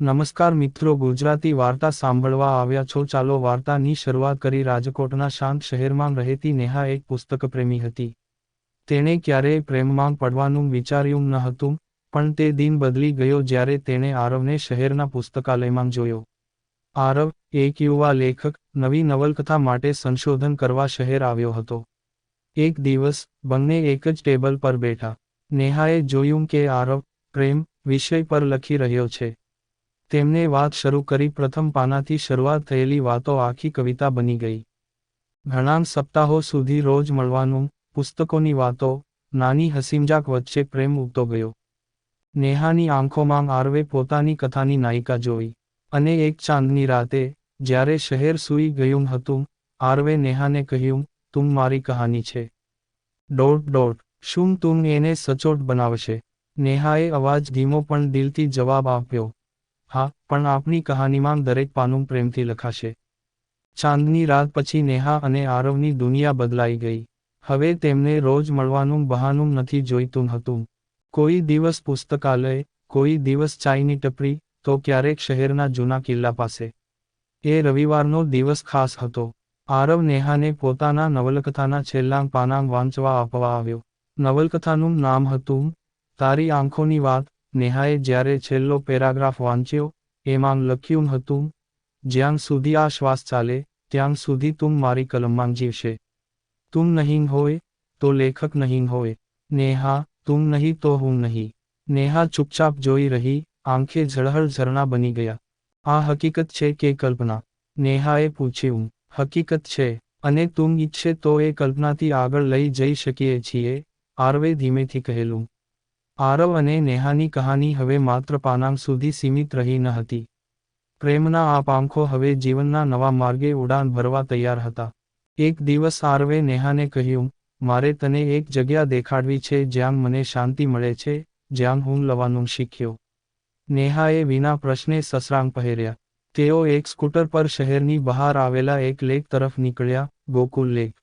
નમસ્કાર મિત્રો, ગુજરાતી વાર્તા સાંભળવા આવ્યા છો. ચાલો વાર્તાની શરૂઆત કરી. રાજકોટના શાંત શહેરમાં રહેતી નેહા એક પુસ્તક પ્રેમી હતી. તેણે ક્યારેય પ્રેમમાં પડવાનું વિચાર્યું ન હતું, પણ તે દિન બદલી ગયો જ્યારે તેણે આરવને શહેરના પુસ્તકાલયમાં જોયો. આરવ, એક યુવા લેખક, નવી નવલકથા માટે સંશોધન કરવા શહેર આવ્યો હતો. એક દિવસ, બંને એક જ ટેબલ પર બેઠા. નેહાએ જોયું કે આરવ પ્રેમ વિષય પર લખી રહ્યો છે. તેમને વાત શરૂ કરી, પ્રથમ પાનાથી શરૂઆત થયેલી વાતો આખી કવિતા બની ગઈ. ઘણા સપ્તાહો સુધી રોજ મળવાનું, પુસ્તકોની વાતો, નાની હસીમજાક વચ્ચે પ્રેમ ઉગતો ગયો. નેહાની આંખોમાં આરવે પોતાની કથાની નાયિકા જોઈ, અને એક ચાંદની રાતે, જ્યારે શહેર સૂઈ ગયું હતું, આરવે નેહાને કહ્યું, તું મારી કહાની છે. ડોટ ડોટ શું તું એને સચોટ બનાવશે? નેહાએ અવાજ ધીમો પણ દિલથી જવાબ આપ્યો હા, પણ આપની કહાનીમાં દરેક પાનું પ્રેમથી લખાશે. ચાંદની રાત પછી નેહા અને આરવની દુનિયા બદલાઈ ગઈ. હવે તેમને રોજ મળવાનું બહાનું નથી જોઈતું હતું. કોઈ દિવસ પુસ્તકાલય, કોઈ દિવસ ચાઈની ટપરી, તો ક્યારેક શહેરના જૂના કિલ્લા પાસે. એ રવિવારનો દિવસ ખાસ હતો. આરવ નેહાને પોતાના નવલકથાના છેલ્લા પાના વાંચવા આપવા આવ્યો. નવલકથાનું નામ હતું, તારી આંખોની વાત નેહાએ જ્યારે છેલ્લો પેરાગ્રાફ વાંચ્યો, એમાં લખ્યું હતું, જ્યાં સુધી આ શ્વાસ ચાલે, ત્યાં સુધી તું મારી કલમમાં જીવશે. તું નહીં હોય, તો લેખક નહીં હોય. નેહા, તું નહીં તો હું નહીં. નેહા ચૂપચાપ જોઈ રહી, આંખે ઝળહળ ઝરણા બની ગયા. આ હકીકત છે કે કલ્પના? નેહાએ પૂછ્યું. હકીકત છે, અને તું ઈચ્છે તો એ કલ્પનાથી આગળ લઈ જઈ શકીએ છીએ, આરવે ધીમેથી કહેલું. આરવ અને નેહાની કહાની હવે માત્ર પાનાંગ સુધી સીમિત રહી ન હતી. પ્રેમના આ પાંખો હવે જીવનના નવા માર્ગે ઉડાન ભરવા તૈયાર હતા. એક દિવસ આરવે નેહાને કહ્યું, મારે તને એક જગ્યા દેખાડવી છે જ્યાં મને શાંતિ મળે છે, જ્યાં હું લવાનું શીખ્યો. નેહાએ વિના પ્રશ્ને સસરાંગ પહેર્યા. તેઓ એક સ્કૂટર પર શહેરની બહાર આવેલા એક લેક તરફ નીકળ્યા, ગોકુલ લેક.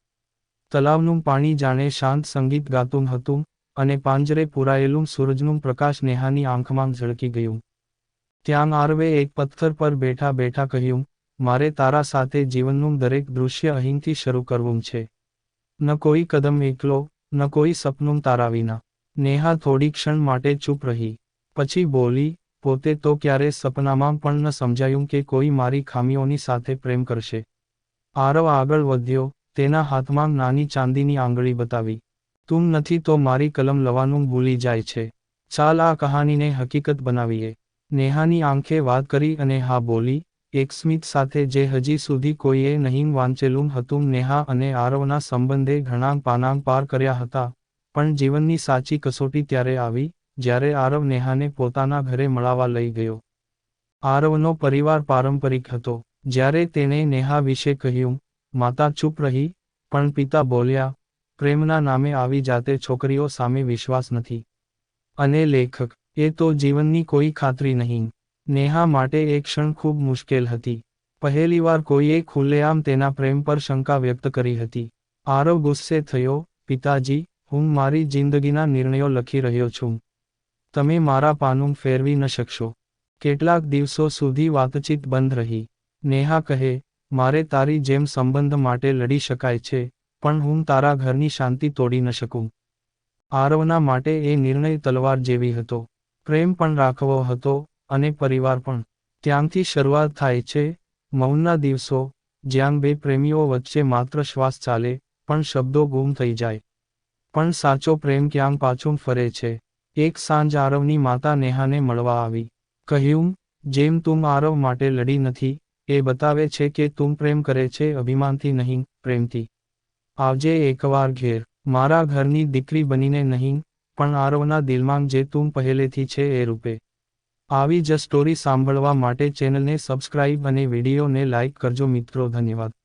તલાવનું પાણી જાણે શાંત સંગીત ગાતું હતું અને પાંજરે પૂરાયેલું સૂરજનું પ્રકાશ નેહાની આંખમાં ઝળકી ગયું. ત્યાં આરવે એક પથ્થર પર બેઠા બેઠા કહ્યું, મારે તારા સાથે જીવનનું દરેક દૃશ્ય અહીંથી શરૂ કરવું છે. ન કોઈ કદમ એકલો, ન કોઈ સપનું તારા વિના. નેહા થોડી ક્ષણ માટે ચૂપ રહી. પછી બોલી, પોતે તો ક્યારે સપનામાં પણ ન સમજાયું કે કોઈ મારી ખામીઓની સાથે પ્રેમ કરશે. આરવ આગળ વધ્યો, તેના હાથમાં નાની ચાંદીની આંગળી બતાવી. તું નથી તો મારી કલમ લવાનું ભૂલી જાય છે. ચાલ આ કહાનીને હકીકત બનાવીએ. નેહાની આંખે વાત કરી અને હા બોલી, એક સ્મિત સાથે જે હજી સુધી કોઈએ નહીં વાંચેલું હતું નેહા અને આરવના સંબંધે ઘણા પાનાંગ પાર કર્યા હતા. પણ જીવનની સાચી કસોટી ત્યારે આવી, જ્યારે આરવ નેહાને પોતાના ઘરે મળાવા લઈ ગયો. આરવનો પરિવાર પારંપરિક હતો. જ્યારે તેણે નેહા વિશે કહ્યું, માતા ચૂપ રહી, પણ પિતા બોલ્યા પ્રેમના નામે આવી જાતે છોકરીઓ સામે વિશ્વાસ નથી. અને લેખક, એ તો જીવનની કોઈ ખાતરી નહીં. નેહા માટે એક ક્ષણ ખૂબ મુશ્કેલ હતી. પહેલીવાર કોઈએ ખુલ્લેઆમ તેના પ્રેમ પર શંકા વ્યક્ત કરી હતી. આરવ ગુસ્સે થયો, પિતાજી, હું મારી જિંદગીના નિર્ણયો લખી રહ્યો છું. તમે મારા પાનું ફેરવી ન શકશો. કેટલાક દિવસો સુધી વાતચીત બંધ રહી. નેહા કહે, મારે તારી જેમ સંબંધ માટે લડી શકાય છે. પણ હું તારા ઘરની શાંતિ તોડી ન શકું. આરવના માટે એ નિર્ણય તલવાર જેવી હતો. પ્રેમ પણ રાખવો હતો અને પરિવાર પણ. ત્યાંથી શરૂઆત થાય છે મૌનના દિવસો, જ્યાં બે પ્રેમીઓ વચ્ચે માત્ર શ્વાસ ચાલે, પણ શબ્દો ગુમ થઈ જાય. પણ સાચો પ્રેમ ક્યાં પાછું ફરે છે. એક સાંજ આરવની માતા નેહાને મળવા આવી. કહ્યું, જેમ તું આરવ માટે લડી નથી, એ બતાવે છે કે તું પ્રેમ કરે છે અભિમાનથી નહીં, પ્રેમથી. આવજે એકવાર ઘેર. મારા ઘરની દીકરી બનીને નહીં, પણ આરવના દિલમાં જે તું પહેલેથી છે એ રૂપે. આવી જ સ્ટોરી સાંભળવા માટે ચેનલને સબસ્ક્રાઇબ અને વિડીયોને લાઇક કરજો મિત્રો, ધન્યવાદ.